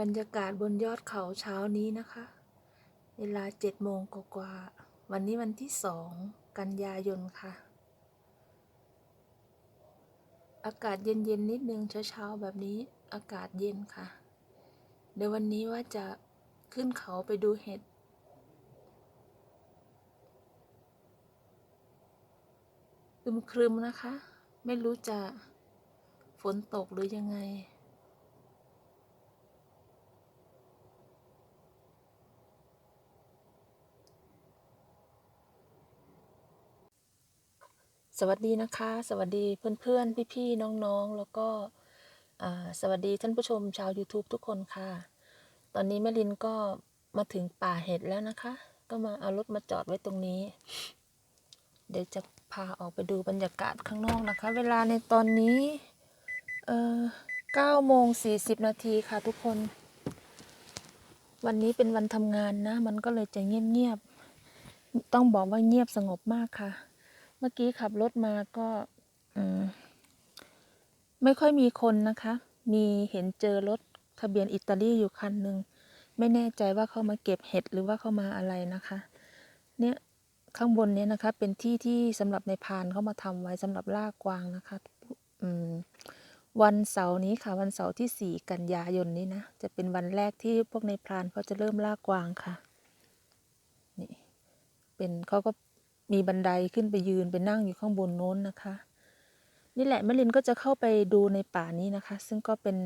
บรรยากาศบนยอดเขาเช้านี้นะคะ เวลาเจ็ดโมงกว่าวันนี้วันที่สองกันยายนค่ะ อากาศเย็นๆนิดนึงเช้าๆแบบนี้อากาศเย็นค่ะ เดี๋ยววันนี้ว่าจะขึ้นเขาไปดูเห็ดอึมครึมนะคะ ไม่รู้จะฝนตกหรือยังไง สวัสดีนะคะ สวัสดีเพื่อนๆ พี่ๆ น้องๆ แล้วก็สวัสดีท่านผู้ชมชาว YouTube ทุกคนค่ะ ตอนนี้แม่ลินก็มาถึงป่าเห็ดแล้วนะคะ ก็มาเอารถมาจอดไว้ตรงนี้ เดี๋ยวจะพาออกไปดูบรรยากาศข้างนอกนะคะ เวลาในตอนนี้เอ่อ9โมง40 นาทีค่ะทุกคน วันนี้เป็นวันทำงานนะ มันก็เลยจะเงียบๆ ต้องบอกว่าเงียบสงบมากค่ะ มื่อกี้ขับรถมาก็ไม่ค่อยมีคนนะคะ มีเห็นเจอรถทะเบียนอิตาลีอยู่คันหนึ่งไม่แน่ใจว่าเขามาเก็บเห็ดหรือว่าเขามาอะไรนะคะ เนี่ยข้างบนเนี้ยนะคะ เป็นที่ที่สำหรับในพานเขามาทำไว้สำหรับล่ากวางนะคะวันเสาร์นี้ค่ะ วันเสาร์ที่สี่กันยายนนี้นะ จะเป็นวันแรกที่พวกในพรานเขาจะเริ่มล่ากวางค่ะ นี่ เป็นเขาก็ มีบันไดขึ้นไปยืนไปนั่งอยู่ข้างบนโน้นนะคะ นี่แหละแม่ลินก็จะเข้าไปดูในป่านี้นะคะ ซึ่งก็เป็น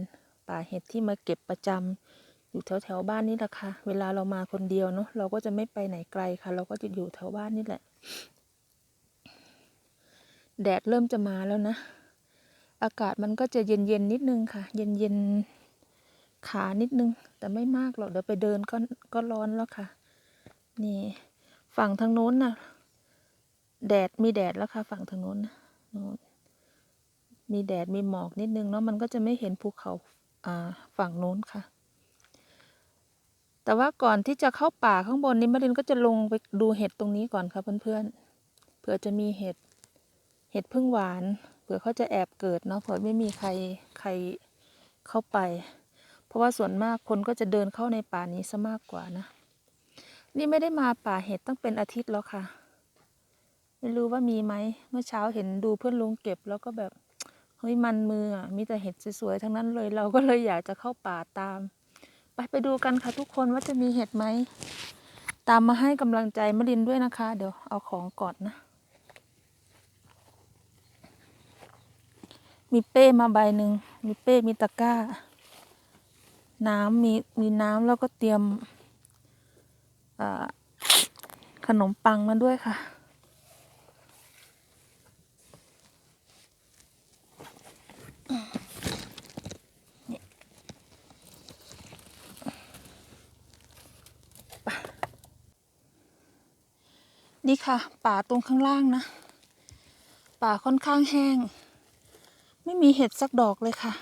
ป่าเห็ดที่มาเก็บประจำอยู่แถวแถวบ้านนี่แหละค่ะ เวลาเรามาคนเดียวเนาะเราก็จะไม่ไปไหนไกลค่ะ เราก็จะอยู่แถวบ้านนี่แหละ แดดเริ่มจะมาแล้วนะ อากาศมันก็จะเย็นเย็นนิดนึงค่ะ เย็นเย็นขานิดนึง แต่ไม่มากหรอกเดี๋ยวไปเดินก็ก็ร้อนแล้วค่ะ นี่ ฝั่งทางโน้นน่ะ แดดมีแดดแล้วค่ะฝั่งทางโน้นนะโน้นมีแดดมีหมอกนิดนึงเนาะมันก็จะไม่เห็นภูเขาอ่าฝั่งโน้นค่ะ แต่ว่าก่อนที่จะเข้าป่าข้างบนนี้มรินก็จะลงไปดูเห็ดตรงนี้ก่อนค่ะเพื่อนๆเผื่อจะมีเห็ดเห็ดพึ่งหวานเผื่อเขาจะแอบเกิดเนาะเผื่อไม่มีใครใครเข้าไป เพราะว่าส่วนมากคนก็จะเดินเข้าในป่านี้ซะมากกว่านะ นี่ไม่ได้มาป่าเห็ดตั้งเป็นอาทิตย์แล้วค่ะ ไม่รู้ว่ามีไหม เมื่อเช้าเห็นดูเพื่อนลุงเก็บแล้วก็แบบ เฮ้ยมันมืออะมีแต่เห็ดสวยๆทั้งนั้นเลย เราก็เลยอยากจะเข้าป่าตาม ไปไปดูกันค่ะทุกคนว่าจะมีเห็ดไหม ตามมาให้กำลังใจมะรินด้วยนะคะ เดี๋ยวเอาของก่อนนะ มีเป้มาใบหนึ่ง มีเป้มีตะกร้า น้ำมีมีน้ำแล้วก็เตรียมขนมปังมาด้วยค่ะ นี่ค่ะ ป่าตรงข้างล่างนะ ป่าค่อนข้างแห้ง ไม่มีเห็ดสักดอกเลยค่ะ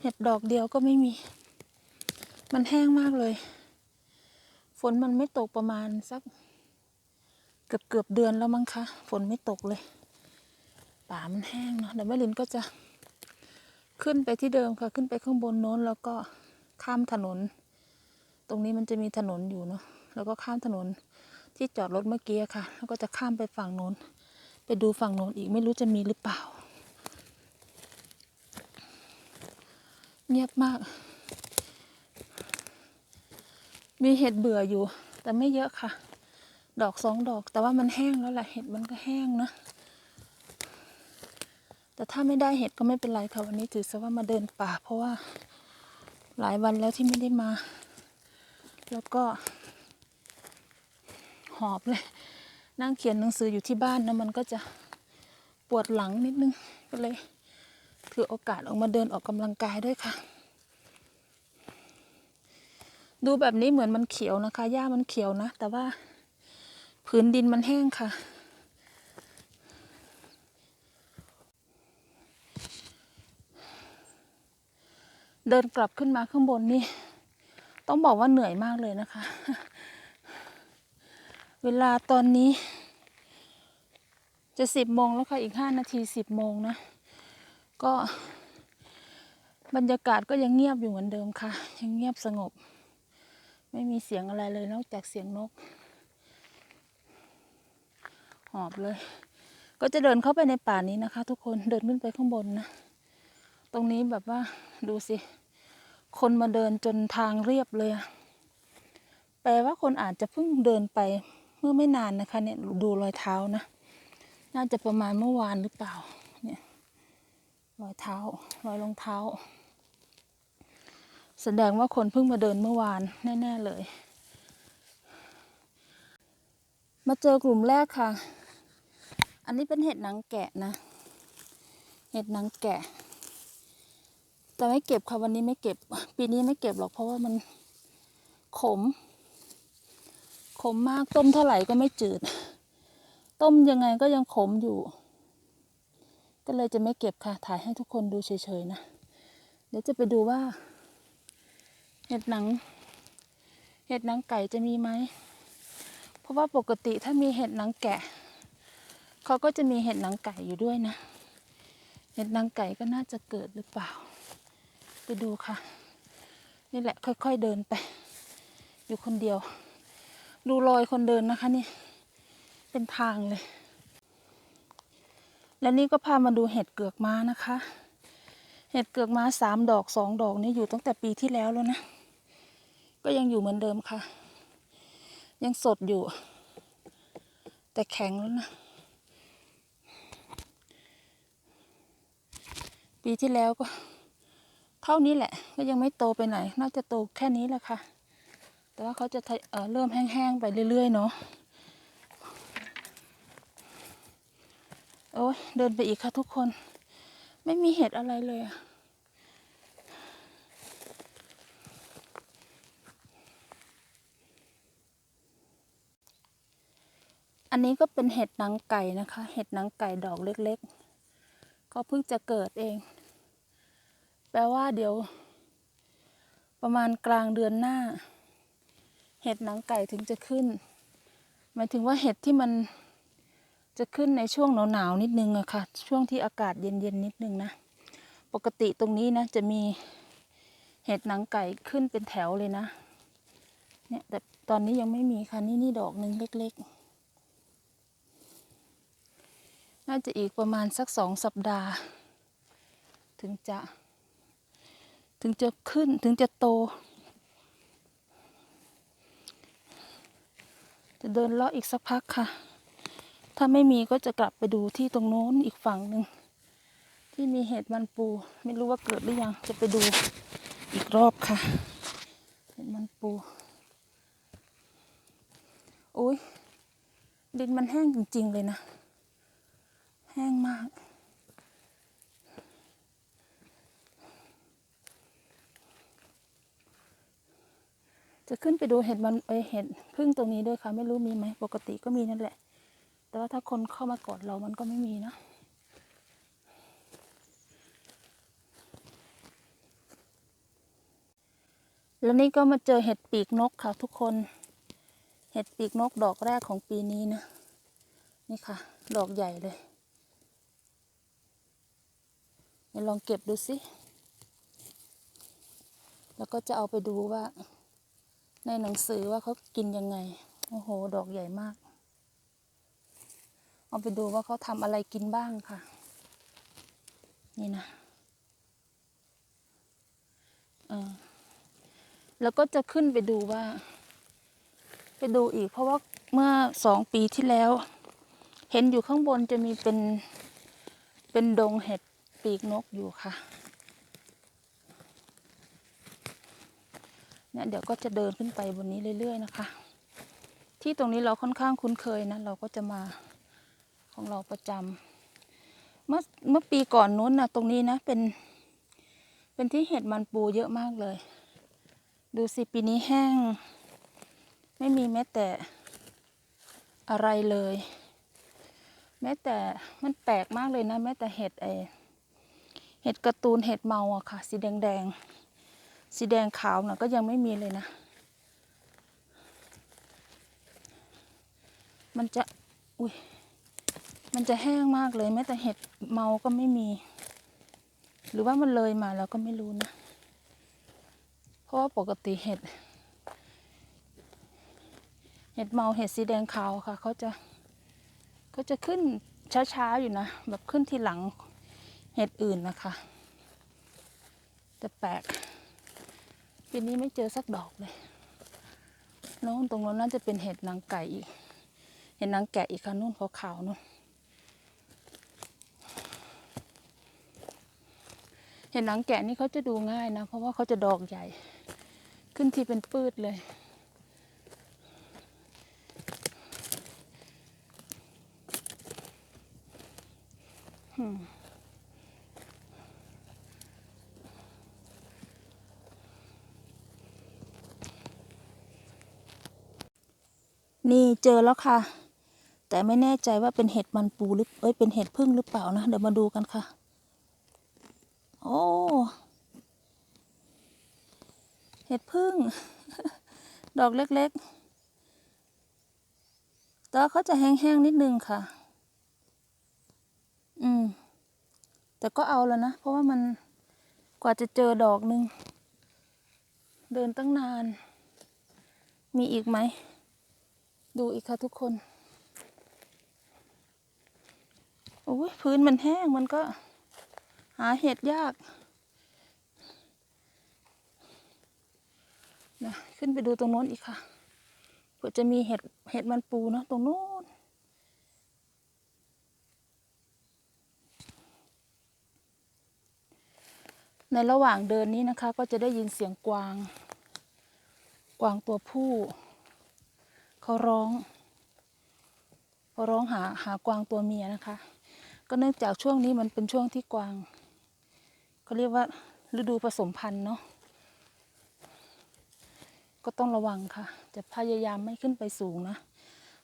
เห็ดดอกเดียวก็ไม่มี มันแห้งมากเลย ฝนมันไม่ตกประมาณสัก เกือบเกือบเดือนแล้วมั้งคะ ฝนไม่ตกเลย ป่ามันแห้งเนาะเดี๋ยวแม่ลินก็จะ ขึ้นไปที่เดิมค่ะ ขึ้นไปข้างบนโน้นแล้วก็ข้ามถนน ตรงนี้มันจะมีถนนอยู่เนาะแล้วก็ข้ามถนนที่จอดรถเมื่อกี้ค่ะ แล้วก็จะข้ามไปฝั่งโน้น ไปดูฝั่งโน้นอีกไม่รู้จะมีหรือเปล่า เงียบมาก มีเห็ดเบื่ออยู่ แต่ไม่เยอะค่ะ ดอกสองดอกแต่ว่ามันแห้งแล้วแหละเห็ดมันก็แห้งนะ แต่ถ้าไม่ได้เห็ดก็ไม่เป็นไรค่ะวันนี้ถือซะว่ามาเดินป่า เพราะว่าหลายวันแล้วที่ไม่ได้มา แล้วก็ หอบเลย นั่งเขียนหนังสืออยู่ที่บ้านนะมันก็จะปวดหลังนิดนึงก็เลย ถือโอกาสออกมาเดินออกกำลังกายด้วยค่ะ ดูแบบนี้เหมือนมันเขียวนะคะหญ้ามันเขียวนะ แต่ว่าพื้นดินมันแห้งค่ะ เดินกลับขึ้นมาข้างบนนี่ ต้องบอกว่าเหนื่อยมากเลยนะคะ เวลาตอนนี้ จะสิบโมงแล้วค่ะ อีกห้านาทีสิบโมงนะ ก็บรรยากาศก็ยังเงียบอยู่เหมือนเดิมค่ะ ยังเงียบสงบ ไม่มีเสียงอะไรเลยนอกจากเสียงนก หอบเลย ก็จะเดินเข้าไปในป่านี้นะคะ ทุกคนเดินขึ้นไปข้างบนนะ ตรงนี้แบบว่าดูสิ คนมาเดินจนทางเรียบเลย แปลว่าคนอาจจะเพิ่งเดินไปเมื่อไม่นานนะคะ เนี่ยดูรอยเท้านะ น่าจะประมาณเมื่อวานหรือเปล่า เนี่ยรอยเท้ารอยรองเท้า แสดงว่าคนเพิ่งมาเดินเมื่อวานแน่ ๆเลย มาเจอกลุ่มแรกค่ะ อันนี้เป็นเห็ดหนังแกะนะ เห็ดหนังแกะ แต่ไม่เก็บค่ะวันนี้ไม่เก็บ ปีนี้ไม่เก็บหรอกเพราะว่ามันขม ขมมากต้มเท่าไหร่ก็ไม่จืด ต้มยังไงก็ยังขมอยู่ ก็เลยจะไม่เก็บค่ะ ถ่ายให้ทุกคนดูเฉยๆนะ เดี๋ยวจะไปดูว่า เห็ดหนัง เห็ดหนังไก่จะมีไหม เพราะว่าปกติถ้ามีเห็ดหนังแกะ เขาก็จะมีเห็ดหนังไก่อยู่ด้วยนะ เห็ดหนังไก่ก็น่าจะเกิดหรือเปล่า ไปดูค่ะ นี่แหละค่อย ๆเดินไป อยู่คนเดียว ดูรอยคนเดินนะคะนี่ เป็นทางเลย และนี่ก็พามาดูเห็ดเกือกม้านะคะ เห็ดเกือกม้าสามดอกสองดอกนี่อยู่ตั้งแต่ปีที่แล้วแล้วนะ ก็ยังอยู่เหมือนเดิมค่ะ ยังสดอยู่ แต่แข็งแล้วนะปีที่แล้วก็ เท่านี้แหละ ก็ยังไม่โตไปไหน น่าจะโตแค่นี้แหละค่ะ แต่ว่าเขาจะเเริ่มแห้งๆไปเรื่อยๆเนาะโอ้ยเดินไปอีกค่ะทุกคน ไม่มีเห็ดอะไรเลยอะอันนี้ก็เป็นเห็ดหนังไก่นะคะ เห็ดหนังไก่ดอกเล็กๆ ก็เพิ่งจะเกิดเอง แปลว่าเดี๋ยว ประมาณกลางเดือนหน้า เห็ดหนังไก่ถึงจะขึ้น หมายถึงว่าเห็ดที่มันจะขึ้นในช่วงหนาวๆนิดนึงอะค่ะ ช่วงที่อากาศเย็นๆนิดนึงนะ ปกติตรงนี้นะ จะมีเห็ดหนังไก่ขึ้นเป็นแถวเลยนะ เนี่ยแต่ตอนนี้ยังไม่มีค่ะ นี่นี่ดอกหนึ่งเล็กๆ น่าจะอีกประมาณสักสองสัปดาห์ ถึงจะ ถึงจะขึ้นถึงจะโต จะเดินเลาะอีกสักพักค่ะ ถ้าไม่มีก็จะกลับไปดูที่ตรงโน้นอีกฝั่งหนึ่งที่มีเห็ดมันปู ไม่รู้ว่าเกิดหรือยังจะไปดูอีกรอบค่ะ เห็ดมันปูโอ้ยดินมันแห้งจริง ๆ เลยนะ แห้งมาก จะขึ้นไปดูเห็ดมันเอยเห็ดพึ่งตรงนี้ด้วยค่ะ ไม่รู้มีไหมปกติก็มีนั่นแหละ แต่ว่าถ้าคนเข้ามากอดเรามันก็ไม่มีนะแล้วนี่ก็มาเจอเห็ดปีกนกค่ะทุกคน เห็ดปีกนกดอกแรกของปีนี้นะ นี่ค่ะ ดอกใหญ่เลยลองเก็บดูสิ แล้วก็จะเอาไปดูว่า ในหนังสือว่าเขากินยังไง โอ้โห ดอกใหญ่มาก เอาไปดูว่าเขาทำอะไรกินบ้างค่ะ นี่นะเออแล้วก็จะขึ้นไปดูว่า ไปดูอีก เพราะว่าเมื่อสองปีที่แล้ว เห็นอยู่ข้างบนจะมีเป็นเป็นดงเห็ดปีกนกอยู่ค่ะ เนี่ยเดี๋ยวก็จะเดินขึ้นไปบนนี้เรื่อย ๆ นะคะ ที่ตรงนี้เราค่อนข้างคุ้นเคยนะเราก็จะมาของเราประจำเมื่อเมื่อปีก่อนนู้นนะตรงนี้นะเป็นเป็นที่เห็ดมันปูเยอะมากเลย ดูสิปีนี้แห้ง ไม่มีแม้แต่อะไรเลย แม้แต่มันแปลกมากเลยนะ แม้แต่เห็ดไอเห็ดการ์ตูนเห็ดเมาอะค่ะ สีแดงๆ สีแดงขาวน่ะก็ยังไม่มีเลยนะ มันจะ อุ้ย มันจะแห้งมากเลยแม้แต่เห็ดเมาก็ไม่มี หรือว่ามันเลยมาแล้วก็ไม่รู้นะ เพราะว่าปกติเห็ด เห็ดเมาเห็ดสีแดงขาวค่ะเขาจะเขาจะขึ้นช้าๆอยู่นะ แบบขึ้นทีหลังเห็ดอื่นนะคะแต่แปลก ปีนี้ไม่เจอสักดอกเลยโน้นตรงโน้นน่าจะเป็นเห็ดนางไก่อีก เห็ดนางแกะอีกค่ะนู่นขาวๆนู่นเห็ดนังแกะนี่เขาจะดูง่ายนะ เพราะว่าเขาจะดอกใหญ่ ขึ้นทีเป็นปืดเลยอืม นี่เจอแล้วค่ะ แต่ไม่แน่ใจว่าเป็นเห็ดมันปูหรือเอ้ยเป็นเห็ดพึ่งหรือเปล่านะเดี๋ยวมาดูกันค่ะ โอ้เห็ดพึ่ง ดอกเล็กๆแต่เขาจะแห้งๆนิดนึงค่ะ อืม แต่ก็เอาแล้วนะ เพราะว่ามันกว่าจะเจอดอกหนึ่งเดินตั้งนาน มีอีกไหม ดูอีกค่ะทุกคน โอ้ยพื้นมันแห้งมันก็ หาเห็ดยากนะขึ้นไปดูตรงโน้นอีกค่ะเผื่อจะมีเห็ดเห็ดมันปูเนาะตรงโน้นในระหว่างเดินนี้นะคะ ก็จะได้ยินเสียงกวาง กวางตัวผู้ เขาร้องเขาร้องหาหากวางตัวเมียนะคะ ก็เนื่องจากช่วงนี้มันเป็นช่วงที่กวางเขาเรียกว่าฤดูผสมพันธุ์เนาะก็ต้องระวังค่ะ จะพยายามไม่ขึ้นไปสูงนะ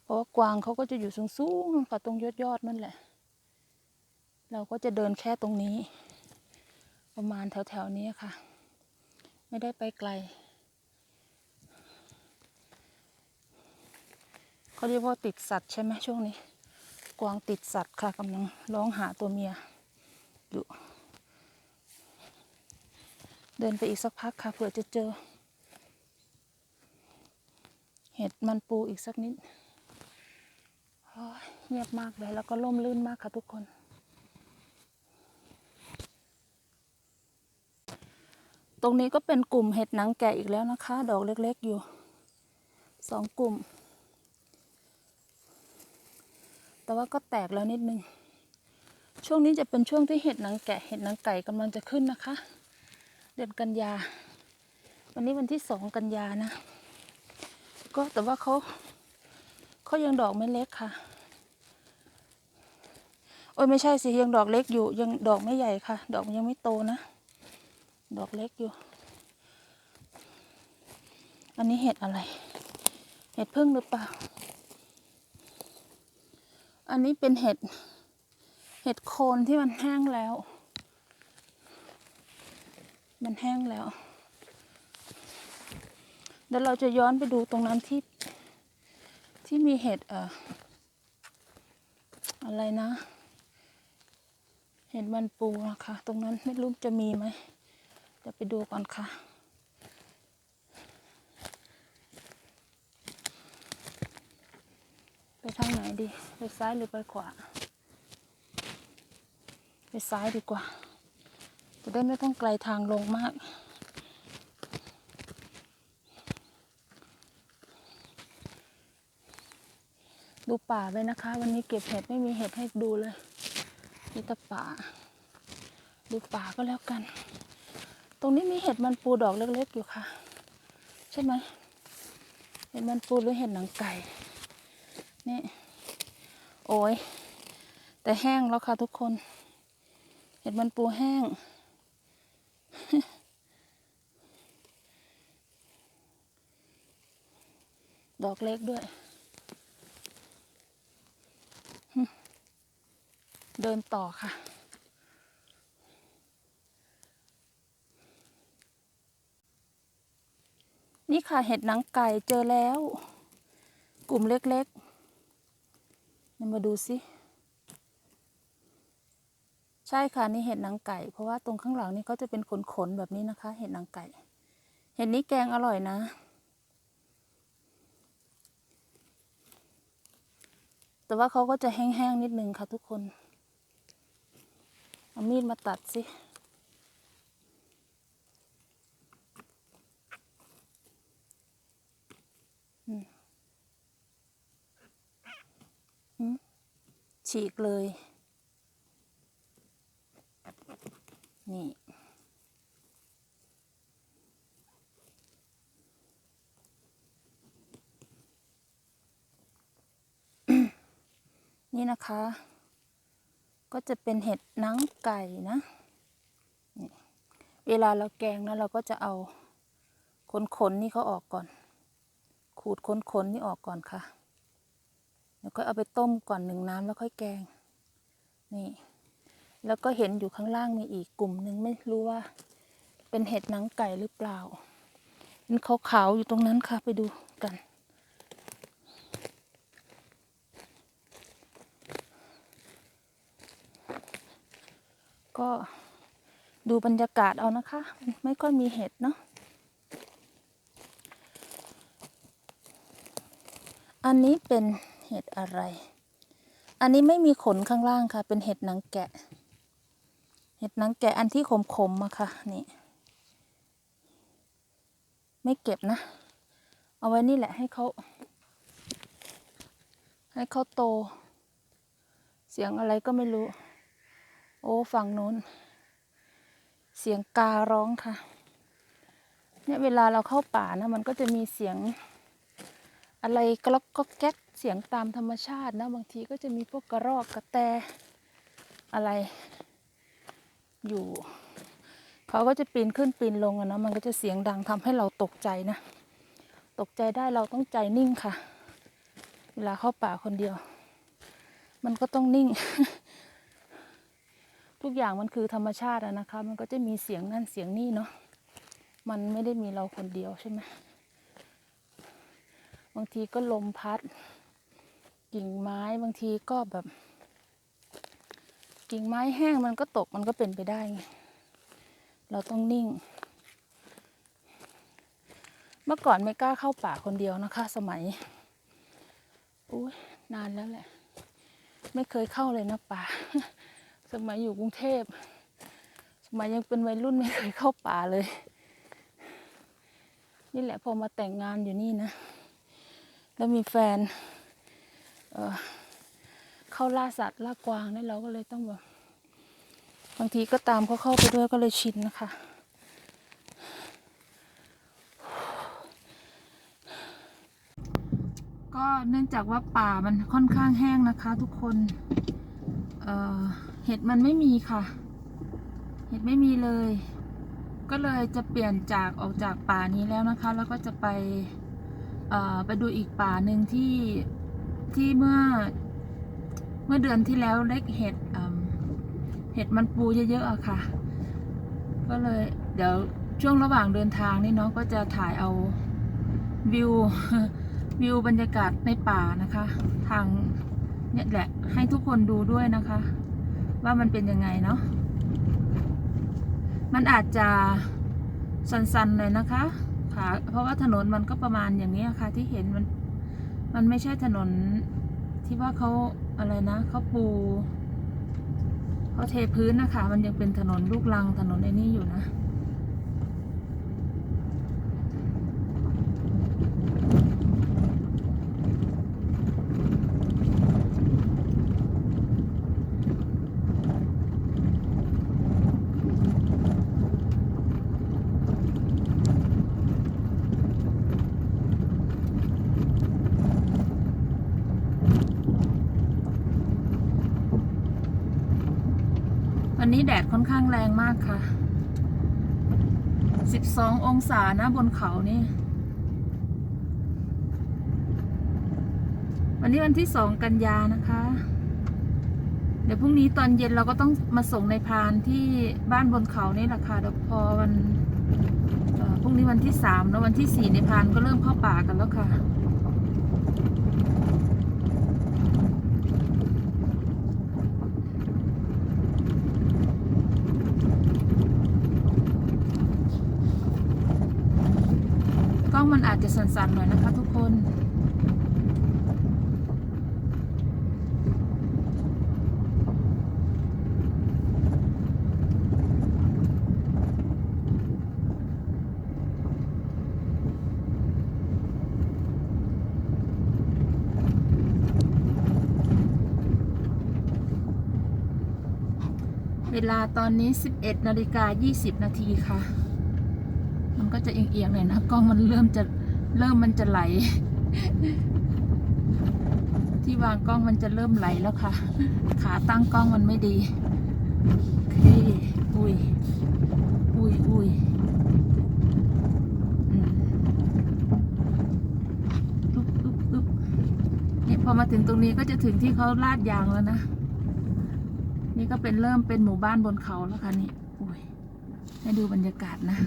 เพราะว่ากวางเขาก็จะอยู่สูงๆกับตรงยอดยอดๆนั่นแหละ เราก็จะเดินแค่ตรงนี้ ประมาณแถวๆนี้ค่ะ ไม่ได้ไปไกล เขาเรียกว่าติดสัตว์ใช่ไหมช่วงนี้ กวางติดสัตว์ค่ะกำลังร้องหาตัวเมียอยู่ เดินไปอีกสักพักค่ะเผื่อจะเจอ เห็ดมันปูอีกสักนิดโอ้ยเงียบมากเลยแล้วก็ร่มรื่นมากค่ะทุกคน ตรงนี้ก็เป็นกลุ่มเห็ดหนังแกะอีกแล้วนะคะ ดอกเล็กๆอยู่สองกลุ่ม แต่ว่าก็แตกแล้วนิดนึง ช่วงนี้จะเป็นช่วงที่เห็ดหนังแกะเห็ดหนังไก่กำลังจะขึ้นนะคะ เดือนกันยา วันนี้วันที่สองกันยานะ ก็แต่ว่าเขาเขายังดอกไม่เล็กค่ะ โอ้ยไม่ใช่สิยังดอกเล็กอยู่ ยังดอกไม่ใหญ่ค่ะ ดอกยังไม่โตนะ ดอกเล็กอยู่ อันนี้เห็ดอะไร เห็ดพึ่งหรือเปล่า อันนี้เป็นเห็ด เห็ดโคนที่มันแห้งแล้ว มันแห้งแล้ว เดี๋ยวเราจะย้อนไปดูตรงนั้นที่ ที่มีเห็ดเอ่ออะไรนะ เห็ดมันปูนะคะ ตรงนั้นไม่รู้จะมีไหมเดี๋ยวไปดูก่อนค่ะ ไปทางไหน ดีไปซ้ายหรือไปขวา ไปซ้ายดีกว่า จะได้ไม่ต้องไกลทางลงมาก ดูป่าไปนะคะ วันนี้เก็บเห็ดไม่มีเห็ดให้ดูเลยมีแต่ป่า ดูป่าก็แล้วกัน ตรงนี้มีเห็ดมันปูดอกเล็กๆอยู่ค่ะ ใช่ไหมเห็ดมันปูหรือเห็ดหนังไก่นี่ โอ้ยแต่แห้งแล้วค่ะทุกคน เห็ดมันปูแห้ง ดอกเล็กด้วย เดินต่อค่ะนี่ค่ะเห็ดหนังไก่เจอแล้ว กลุ่มเล็กๆ นี่มาดูสิใช่ค่ะนี่เห็ดนางไก่ เพราะว่าตรงข้างหลังนี่ก็จะเป็นขนๆแบบนี้นะคะ เห็ดนางไก่ เห็ดนี้แกงอร่อยนะ แต่ว่าเขาก็จะแห้งๆนิดนึงค่ะทุกคนเอามีดมาตัดสิ อืมอืม ฉีกเลย นี่ นี่นะคะ ก็จะเป็นเห็ดนังไก่นะเวลาเราแกงนะเราก็จะเอาขนขนนี่เขาออกก่อน ขูดขนขนนี่ออกก่อนค่ะ แล้วก็เอาไปต้มก่อนหนึ่งน้ำแล้วค่อยแกง นี่ แล้วก็เห็นอยู่ข้างล่างมีอีกกลุ่มหนึ่งไม่รู้ว่า เป็นเห็ดหนังไก่หรือเปล่ามันขาวๆอยู่ตรงนั้นค่ะไปดูกัน ก็ดูบรรยากาศเอานะคะ ไม่ค่อยมีเห็ดเนาะอันนี้เป็น เห็ดอะไร อันนี้ไม่มีขนข้างล่างค่ะ เป็นเห็ดหนังแกะ เห็ดหนังแกะอันที่ขมๆอะค่ะ นี่ ไม่เก็บนะ เอาไว้นี่แหละให้เขา ให้เขาโต เสียงอะไรก็ไม่รู้ โอ้ฝั่งนู้น เสียงการ้องค่ะเนี่ยเวลาเราเข้าป่านะมันก็จะมีเสียงอะไรกล็อกก็แก๊ก เสียงตามธรรมชาตินะบางทีก็จะมีพวกกระรอกกระแตอะไร อยู่เขาก็จะปีนขึ้นปีนลงอะนะมันก็จะเสียงดังทำให้เราตกใจนะ ตกใจได้เราต้องใจนิ่งค่ะ เวลาเข้าป่าคนเดียว มันก็ต้องนิ่ง ทุกอย่างมันคือธรรมชาติอะนะคะ มันก็จะมีเสียงนั่นเสียงนี่เนาะมันไม่ได้มีเราคนเดียวใช่ไหมบางทีก็ลมพัด กิ่งไม้บางทีก็แบบ กิ่งไม้แห้งมันก็ตกมันก็เป็นไปได้ไงเราต้องนิ่ง เมื่อก่อนไม่กล้าเข้าป่าคนเดียวนะคะ สมัยอุ้ยนานแล้วแหละ ไม่เคยเข้าเลยนะป่า สมัยอยู่กรุงเทพ สมัยยังเป็นวัยรุ่นไม่เคยเข้าป่าเลย นี่แหละพอมาแต่งงานอยู่นี่นะ แล้วมีแฟน เออเข้าล่าสัตว์ล่ากวางนี่เราก็เลยต้องแบบบางทีก็ตามเขาเข้าไปด้วยก็เลยชินนะคะ ก็เนื่องจากว่าป่ามันค่อนข้างแห้งนะคะ ทุกคนเเห็ดมันไม่มีค่ะ เห็ดไม่มีเลย ก็เลยจะเปลี่ยนจากออกจากป่านี้แล้วนะคะ แล้วก็จะไปไปดูอีกป่าหนึ่งที่ ที่เมื่อ เมื่อเดือนที่แล้วได้เห็ดเห็ดมันปูเยอะๆอะค่ะ ก็เลยเดี๋ยวช่วงระหว่างเดินทางนี่เนาะก็จะถ่ายเอาวิววิวบรรยากาศในป่านะคะ ทางเนี่ยแหละให้ทุกคนดูด้วยนะคะ ว่ามันเป็นยังไงเนาะมันอาจจะสันๆหน่อยนะคะค่ะเพราะว่าถนนมันก็ประมาณอย่างนี้ค่ะที่เห็นมัน มันไม่ใช่ถนนที่ว่าเขาอะไรนะเขาปูเขาเทพื้นนะคะ มันยังเป็นถนนลูกรังถนนไอ้นี่อยู่นะ ค่อนข้างแรงมากค่ะ 12 องศานะบนเขานี่ วันนี้วันที่2กันยานะคะ เดี๋ยวพรุ่งนี้ตอนเย็นเราก็ต้องมาส่งในพานที่บ้านบนเขานี่แหละค่ะเดี๋ยวพอวันพรุ่งนี้วันที่3แล้ววันที่4ในพานก็เริ่มเข้าป่ากันแล้วค่ะ อง มันอาจจะสั่นๆหน่อยนะคะทุกคน เวลาตอนนี้ 11นาฬิกา20 นาทีค่ะ ก็จะเอียงๆหน่อยนะกล้องมันเริ่มจะเริ่มมันจะไหล ที่วางกล้องมันจะเริ่มไหลแล้วค่ะ ขาตั้งกล้องมันไม่ดีโอเคอุ้ยอุ้ยอุ้ยอืมุ๊บอุ๊บอุ๊บเนี่ยพอมาถึงตรงนี้ก็จะถึงที่เขาลาดยางแล้วนะนี่ก็เป็นเริ่มเป็นหมู่บ้านบนเขาแล้วค่ะนี่อุ้ยให้ดูบรรยากาศนะ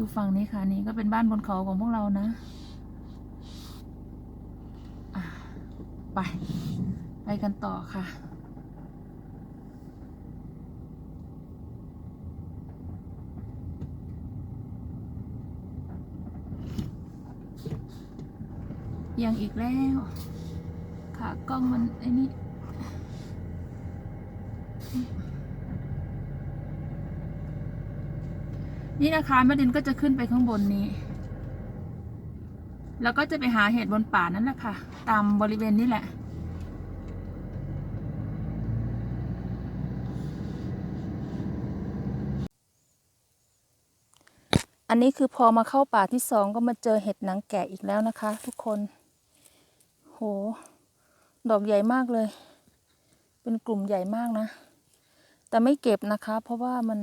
ดูฝั่งนี้ค่ะนี่ก็เป็นบ้านบนเขาของพวกเรานะไป ไปกันต่อค่ะ ยังอีกแล้วขากล้องมันไอ้นี่ นี่นะคะแม่ดินก็จะขึ้นไปข้างบนนี้ แล้วก็จะไปหาเห็ดบนป่านั่นแหละค่ะ ตามบริเวณนี้แหละ อันนี้คือพอมาเข้าป่าที่สองก็มาเจอเห็ดหนังแกะอีกแล้วนะคะ ทุกคน โห ดอกใหญ่มากเลย เป็นกลุ่มใหญ่มากนะ แต่ไม่เก็บนะคะ เพราะว่ามัน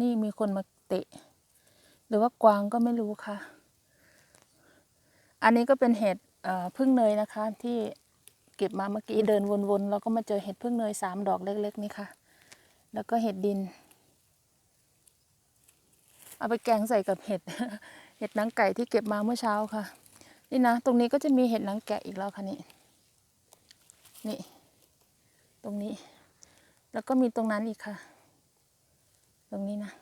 นี่มีคนมาเตะ หรือว่ากวางก็ไม่รู้ค่ะ อันนี้ก็เป็นเห็ดพึ่งเนยนะคะ ที่เก็บมาเมื่อกี้เดินวนๆแล้วก็มาเจอเห็ดพึ่งเนยสามดอกเล็ก ๆ นี่ค่ะ แล้วก็เห็ดดิน เอาไปแกงใส่กับเห็ดเห็ดหนังไก่ที่เก็บมาเมื่อเช้าค่ะ นี่นะตรงนี้ก็จะมีเห็ดหนังแกะอีกแล้วค่ะนี่นี่ ตรงนี้ แล้วก็มีตรงนั้นอีกค่ะ ตรงนี้นะ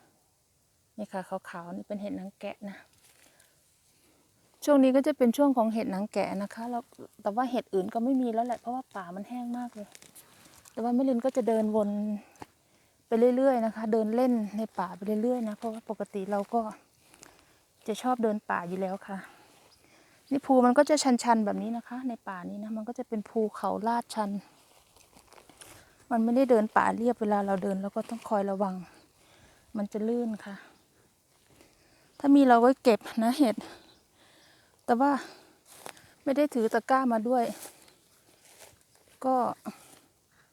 นี่ค่ะขาวๆนี่เป็นเห็ดหนังแกะนะ ช่วงนี้ก็จะเป็นช่วงของเห็ดหนังแกะนะคะแล้วแต่ว่าเห็ดอื่นก็ไม่มีแล้วแหละเพราะว่าป่ามันแห้งมากเลย แต่ว่าแม่ลินก็จะเดินวนไปเรื่อยๆนะคะ เดินเล่นในป่าไปเรื่อยๆนะเพราะว่าปกติเราก็จะชอบเดินป่าอยู่แล้วค่ะนี่ภูมันก็จะชันๆแบบนี้นะคะ ในป่านี้นะมันก็จะเป็นภูเขาลาดชัน มันไม่ได้เดินป่าเรียบเวลาเราเดินเราก็ต้องคอยระวัง มันจะลื่นค่ะ ถ้ามีเราก็เก็บนะเห็ด แต่ว่าไม่ได้ถือตะกร้ามาด้วย ก็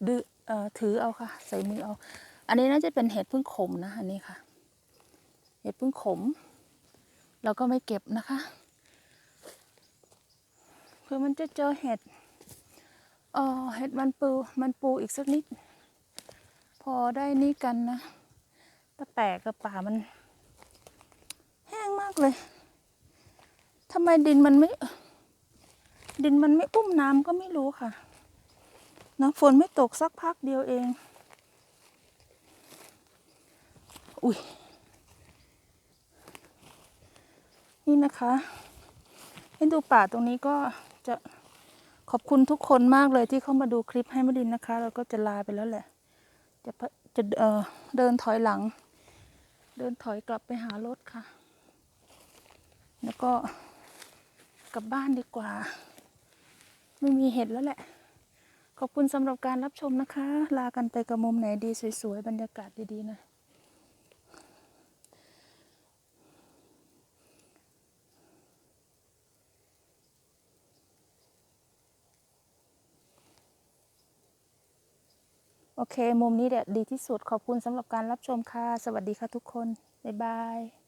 ดือเอ่อถือเอาค่ะ ใส่มือเอา อันนี้น่าจะเป็นเห็ดพึ่งขมนะอันนี้ค่ะ เห็ดพึ่งขม เราก็ไม่เก็บนะคะเพื่อมันจะเจอเห็ดเออเห็ดมันปูมันปูอีกสักนิด พอได้นี่กันนะแต่แปลกกับป่ามัน ห้งมากเลยทำไมดินมันไม่ ดินมันไม่อุ้มน้ำก็ไม่รู้ค่ะนะฝนไม่ตกสักพักเดียวเอง อุ้ย นี่นะคะ ให้ดูป่าตรงนี้ก็จะขอบคุณทุกคนมากเลยที่เข้ามาดูคลิปให้มดินนะคะ แล้วก็จะลาไปแล้วแหละ จะพจะเออเดินถอยหลัง เดินถอยกลับไปหารถค่ะ แล้วก็กลับบ้านดีกว่า ไม่มีเห็ดแล้วแหละ ขอบคุณสำหรับการรับชมนะคะ ลากันไปกับมุมไหนดีสวยๆ บรรยากาศดีๆนะโอเค มุมนี้แหละดีที่สุด ขอบคุณสำหรับการรับชมค่ะ สวัสดีค่ะทุกคน บ๊ายบาย